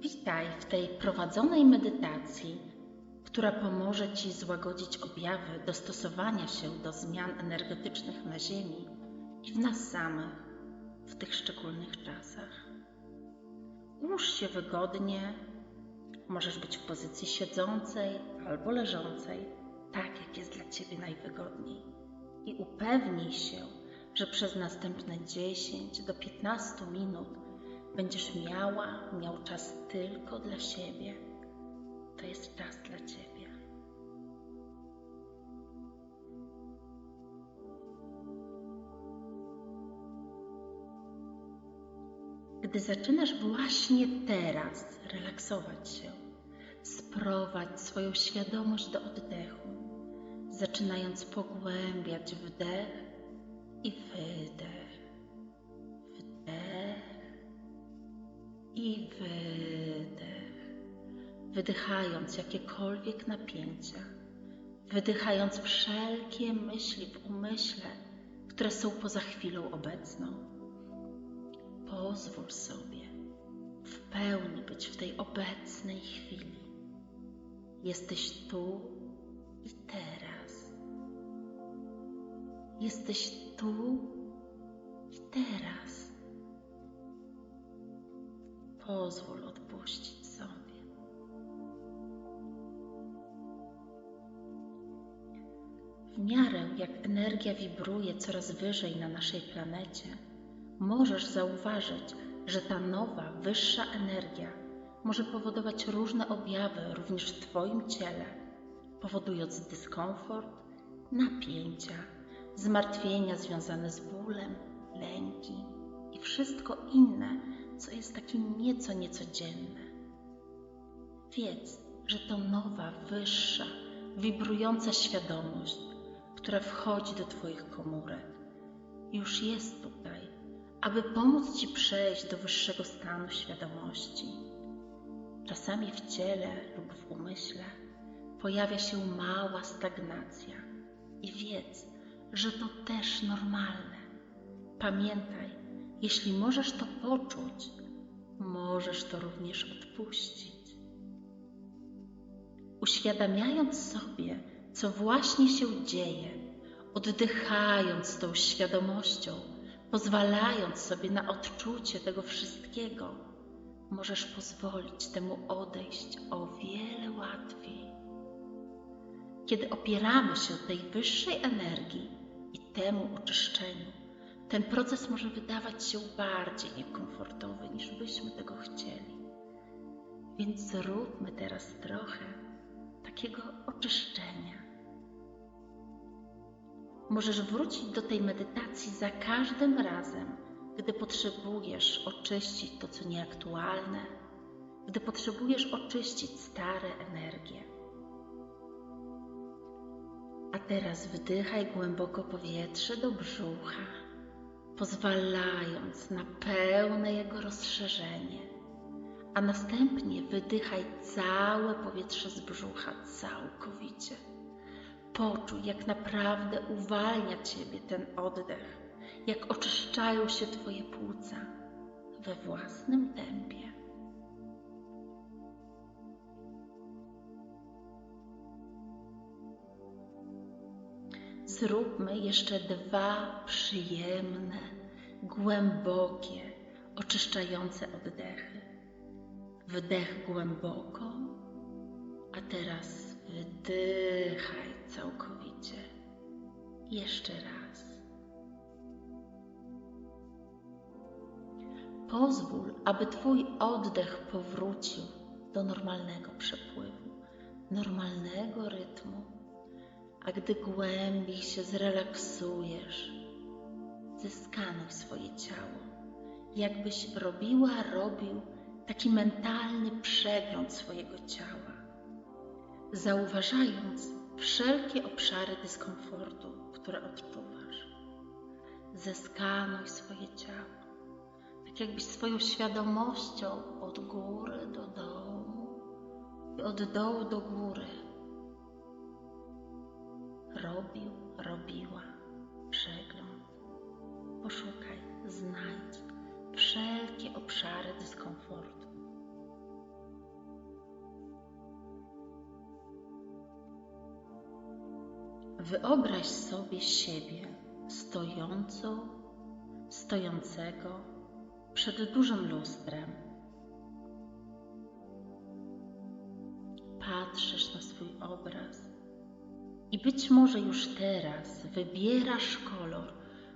Witaj w tej prowadzonej medytacji, która pomoże Ci złagodzić objawy dostosowania się do zmian energetycznych na Ziemi i w nas samych w tych szczególnych czasach. Ułóż się wygodnie, możesz być w pozycji siedzącej albo leżącej, tak jak jest dla Ciebie najwygodniej. I upewnij się, że przez następne 10 do 15 minut będziesz miała, miał czas tylko dla siebie. To jest czas dla Ciebie. Gdy zaczynasz właśnie teraz relaksować się, sprowadź swoją świadomość do oddechu, zaczynając pogłębiać wdech i wydech, i wydech, wydychając jakiekolwiek napięcia, wydychając wszelkie myśli w umyśle, które są poza chwilą obecną. Pozwól sobie w pełni być w tej obecnej chwili. Jesteś tu i teraz. Jesteś tu i teraz. Pozwól odpuścić sobie. W miarę jak energia wibruje coraz wyżej na naszej planecie, możesz zauważyć, że ta nowa, wyższa energia może powodować różne objawy również w Twoim ciele, powodując dyskomfort, napięcia, zmartwienia związane z bólem, lęki i wszystko inne, co jest takim nieco niecodzienne. Wiedz, że to nowa, wyższa, wibrująca świadomość, która wchodzi do Twoich komórek, już jest tutaj, aby pomóc Ci przejść do wyższego stanu świadomości. Czasami w ciele lub w umyśle pojawia się mała stagnacja i wiedz, że to też normalne. Pamiętaj, jeśli możesz to poczuć, możesz to również odpuścić. Uświadamiając sobie, co właśnie się dzieje, oddychając tą świadomością, pozwalając sobie na odczucie tego wszystkiego, możesz pozwolić temu odejść o wiele łatwiej. Kiedy opieramy się tej wyższej energii i temu oczyszczeniu, ten proces może wydawać się bardziej niekomfortowy niż byśmy tego chcieli. Więc zróbmy teraz trochę takiego oczyszczenia. Możesz wrócić do tej medytacji za każdym razem, gdy potrzebujesz oczyścić to, co nieaktualne, gdy potrzebujesz oczyścić stare energie. A teraz wdychaj głęboko powietrze do brzucha, pozwalając na pełne jego rozszerzenie, a następnie wydychaj całe powietrze z brzucha całkowicie. Poczuj, jak naprawdę uwalnia Ciebie ten oddech, jak oczyszczają się Twoje płuca we własnym tempie. Zróbmy jeszcze dwa przyjemne, głębokie, oczyszczające oddechy. Wdech głęboko, a teraz wydychaj całkowicie. Jeszcze raz. Pozwól, aby Twój oddech powrócił do normalnego przepływu, normalnego rytmu. A gdy głębiej się zrelaksujesz, zeskanuj swoje ciało, jakbyś robiła, robił taki mentalny przegląd swojego ciała, zauważając wszelkie obszary dyskomfortu, które odczuwasz. Zeskanuj swoje ciało, tak jakbyś swoją świadomością od góry do dołu i od dołu do góry robił, robiła przegląd. Poszukaj, znajdź wszelkie obszary dyskomfortu. Wyobraź sobie siebie stojącą, stojącego przed dużym lustrem. Patrzysz na swój obraz i być może już teraz wybierasz kolor,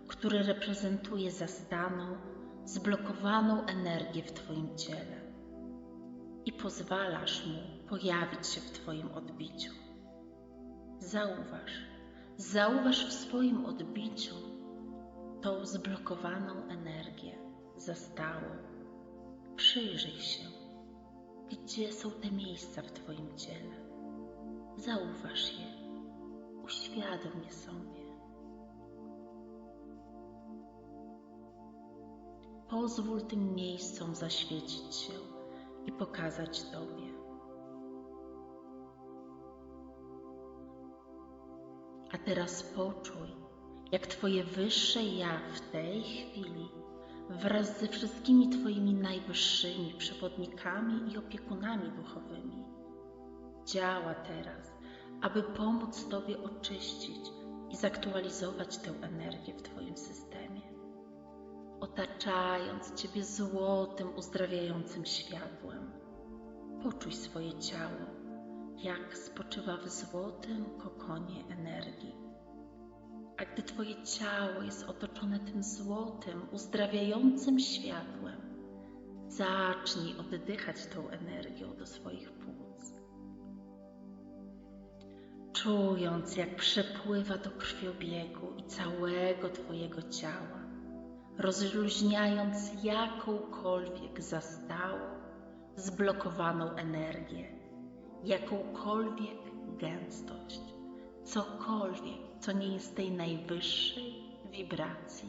który reprezentuje zastaną, zblokowaną energię w Twoim ciele i pozwalasz mu pojawić się w Twoim odbiciu. Zauważ, zauważ w swoim odbiciu tą zblokowaną energię, zastałą. Przyjrzyj się, gdzie są te miejsca w Twoim ciele. Zauważ je, uświadom je sobie. Pozwól tym miejscom zaświecić się i pokazać Tobie. A teraz poczuj, jak Twoje wyższe ja w tej chwili wraz ze wszystkimi Twoimi najwyższymi przewodnikami i opiekunami duchowymi działa teraz, aby pomóc Tobie oczyścić i zaktualizować tę energię w Twoim systemie, otaczając Ciebie złotym, uzdrawiającym światłem. Poczuj swoje ciało jak spoczywa w złotym kokonie energii. A gdy Twoje ciało jest otoczone tym złotym, uzdrawiającym światłem, zacznij oddychać tą energią do swoich płuc. Czując, jak przepływa do krwiobiegu i całego Twojego ciała, rozluźniając jakąkolwiek zastałą, zblokowaną energię jakąkolwiek gęstość, cokolwiek, co nie jest tej najwyższej wibracji.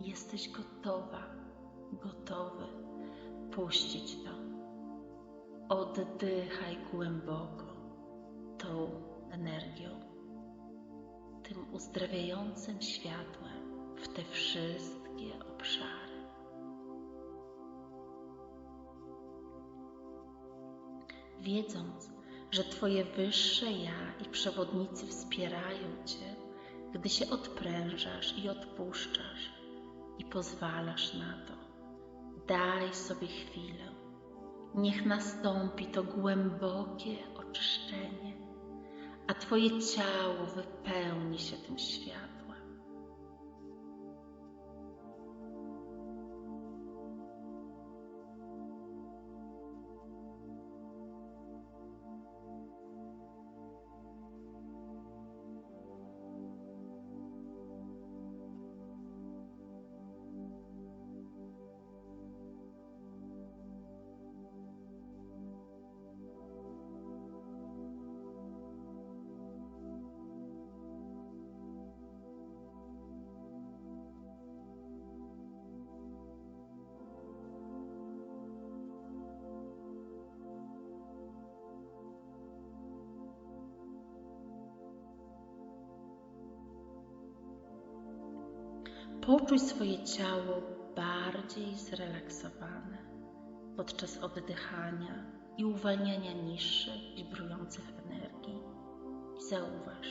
Jesteś gotowa, gotowy puścić to. Oddychaj głęboko uzdrawiającym światłem w te wszystkie obszary. wiedząc, że Twoje wyższe ja i przewodnicy wspierają Cię, gdy się odprężasz i odpuszczasz i pozwalasz na to. Daj sobie chwilę. Niech nastąpi to głębokie oczyszczenie, a Twoje ciało wypełni się tym światłem. Poczuj swoje ciało bardziej zrelaksowane podczas oddychania i uwalniania niższych, wibrujących energii. I zauważ,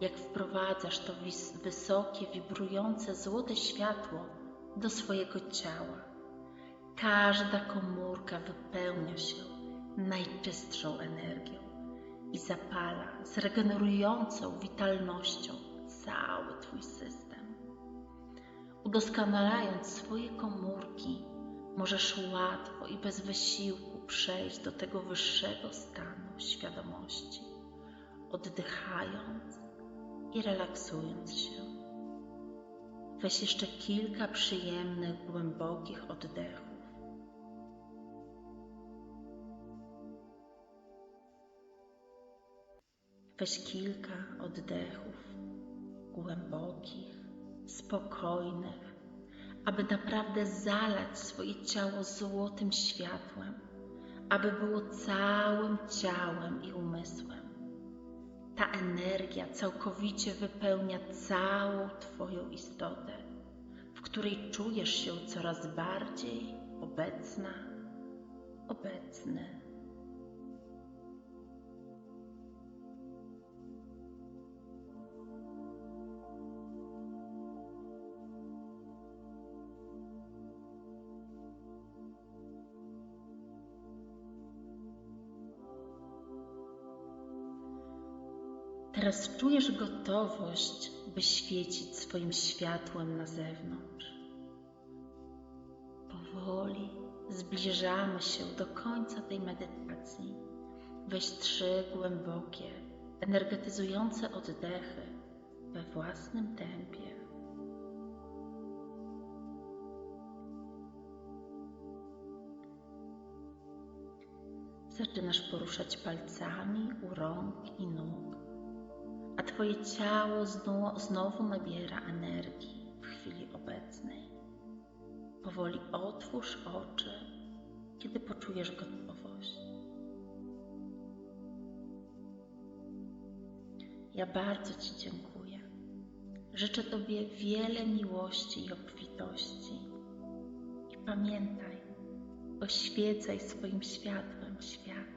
jak wprowadzasz to wysokie, wibrujące, złote światło do swojego ciała. Każda komórka wypełnia się najczystszą energią i zapala z regenerującą witalnością cały Twój system. Udoskonalając swoje komórki, możesz łatwo i bez wysiłku przejść do tego wyższego stanu świadomości, oddychając i relaksując się. Weź jeszcze kilka przyjemnych, głębokich oddechów. Weź kilka oddechów głębokich, spokojnych, aby naprawdę zalać swoje ciało złotym światłem, aby było całym ciałem i umysłem. Ta energia całkowicie wypełnia całą Twoją istotę, w której czujesz się coraz bardziej obecna, obecny. Teraz czujesz gotowość, by świecić swoim światłem na zewnątrz. Powoli zbliżamy się do końca tej medytacji. Weź trzy głębokie, energetyzujące oddechy we własnym tempie. Zaczynasz poruszać palcami u rąk i nóg, Twoje ciało znowu, znowu nabiera energii w chwili obecnej. Powoli otwórz oczy, kiedy poczujesz gotowość. Ja bardzo Ci dziękuję. Życzę Tobie wiele miłości i obfitości. I pamiętaj, oświecaj swoim światłem świat.